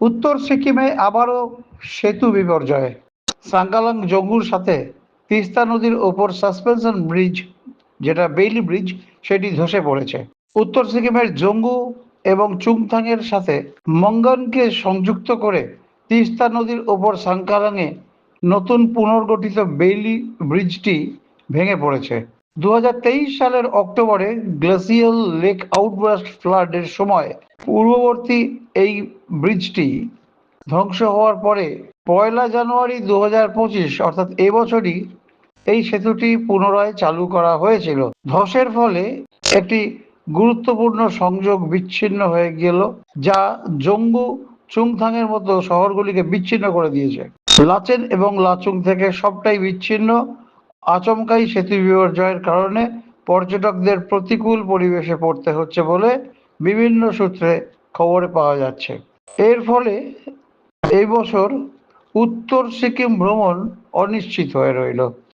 উত্তর সিকিমে আবারও সেতু বিপর্যয়। সাঙ্গালাং জঙ্গুর সাথে তিস্তা নদীর ওপর সাসপেনশন ব্রিজ, যেটা বেইলি ব্রিজ, সেটি ধসে পড়েছে। উত্তর সিকিমের জঙ্গু এবং চুংথাংয়ের সাথে মঙ্গনকে সংযুক্ত করে তিস্তা নদীর ওপর সাংকালাংয়ে নতুন পুনর্গঠিত বেইলি ব্রিজটি ভেঙে পড়েছে। দু হাজার তেইশ সালের অক্টোবরে গ্লেসিয়াল লেক আউটবার্স্ট ফ্লাডের সময় পূর্ববর্তী এই ব্রিজটি ধ্বংস হওয়ার পরে পয়লা জানুয়ারি দু হাজার পঁচিশ, অর্থাৎ এবছরই এই সেতুটি পুনরায় চালু করা হয়েছিল। ধসের ফলে একটি গুরুত্বপূর্ণ সংযোগ বিচ্ছিন্ন হয়ে গেল, যা জঙ্গু চুংথাংয়ের মতো শহরগুলিকে বিচ্ছিন্ন করে দিয়েছে। লাচেন এবং লাচুং থেকে সবটাই বিচ্ছিন্ন, আচমকাই সেতু বিপর্যয়ের কারণে পর্যটকদের প্রতিকূল পরিবেশে পড়তে হচ্ছে বলে বিভিন্ন সূত্রে খবরে পাওয়া যাচ্ছে। এর ফলে এই বছর উত্তর সিকিম ভ্রমণ অনিশ্চিত হয়ে রইল।